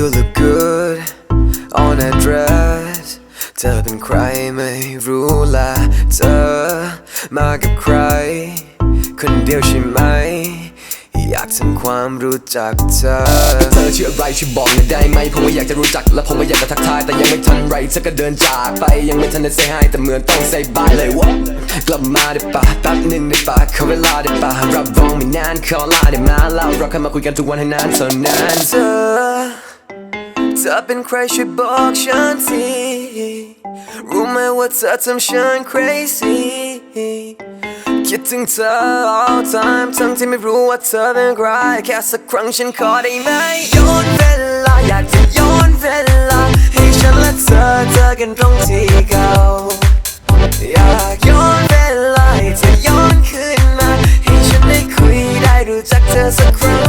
you look good on that dress เธอเป็นใครไม่รู้ละเธอมากับใคร คนเดียวใช่ไหม อยากทำความรู้จักเธอ เธอชื่ออะไรช่วยบอกหน่อยได้ไหม ผมว่อยากจะรู้จัก และผมว่อยากจะทักทาย แต่ยังไม่ทันไรเธอก็เดินจากไป ยังไม่ทันได้ say hi แต่เหมือนต้อง say bye เลยวะกลับมาได้ปะแป๊บหนึ่งได้ปะขอเวลาได้ปะรับรองไม่นานขอลาได้มาแล้วเราแค่มาคุยกันทุกวันให้นานเท่านั้นเธอ เธอเป็นใครช่วยบอกฉันที รู้ไหมว่าเธอทำฉัน crazy คิดถึงเธอ all time ทั้งที่ไม่รู้ว่าเธอเป็นใครแค่สักครั้งฉันขอได้ไหมย้อนเวลาอยากจะย้อนเวลา ให้ฉันและเธอเจอกันตรงที่เก่าอยากย้อนเวลาให้เธอย้อนคืนมา ให้ฉันได้คุยได้รู้จักเธอสักครั้ง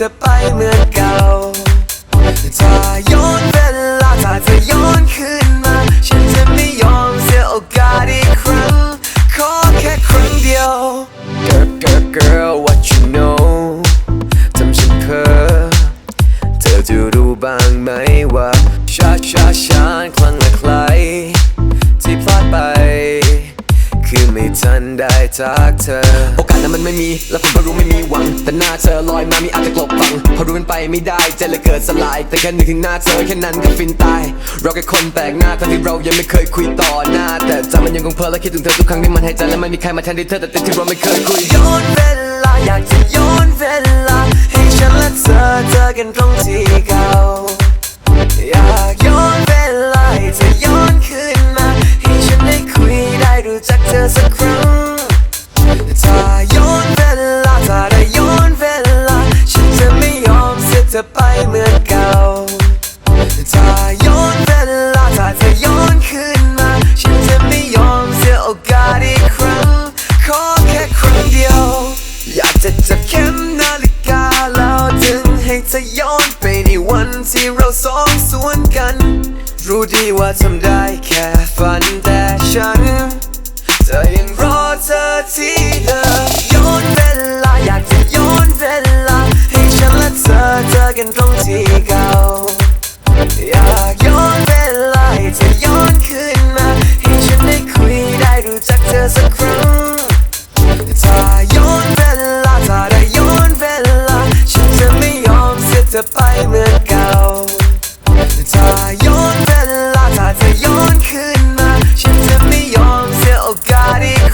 จะไปเหมือนเก่าถ้าย้อนเวลาถ้าจะย้อนคืน ได้ทักเธอ โอกาสนั้นมันไม่มี และผมก็รู้ไม่มีหวัง แต่หน้าเธอลอยมามีอาจจะกลบฟังเพราะรู้มันไปไม่ได้ใจเลยเกิดสลาย แต่แค่นึกถึงหน้าเธอแค่นั้นก็ฟินตาย เราแค่คนแปลกหน้าทั้งที่เรายังไม่เคยคุยต่อหน้า แต่ใจมันยังคงเพ้อและคิดถึงเธอทุกครั้งที่มันหายใจและไม่มีใครมาแทนที่เธอแต่ติดที่เราไม่เคยคุยย้อนเวลาอยากจะย้อนเวลาให้ฉันและเธอเจอกันตรงที่ วนกัน รู้ดีว่าทำได้แค่ฝันแต่ฉันเธอยังรอเธอที่เดิมย้อนเวลาอยากจะย้อนเวลา ให้ฉันและเธอเจอกันตรงที่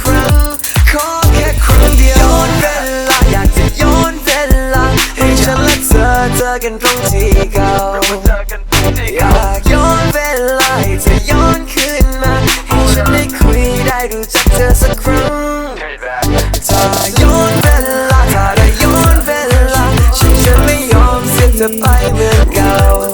ครั้ง ขอแค่ครั้งเดียวย้อนเวลาอยากจะย้อนเวลาให้ฉันและเธอเจอกันตรงที่เก่าอยากย้อนเวลาให้เธอย้อนคืนมาให้ฉันได้คุยได้รู้จักเธอสักครั้งถ้าย้อนเวลาถ้าได้ย้อนเวลาฉันจะไม่ยอมเสียเธอไปเหมือนเก่า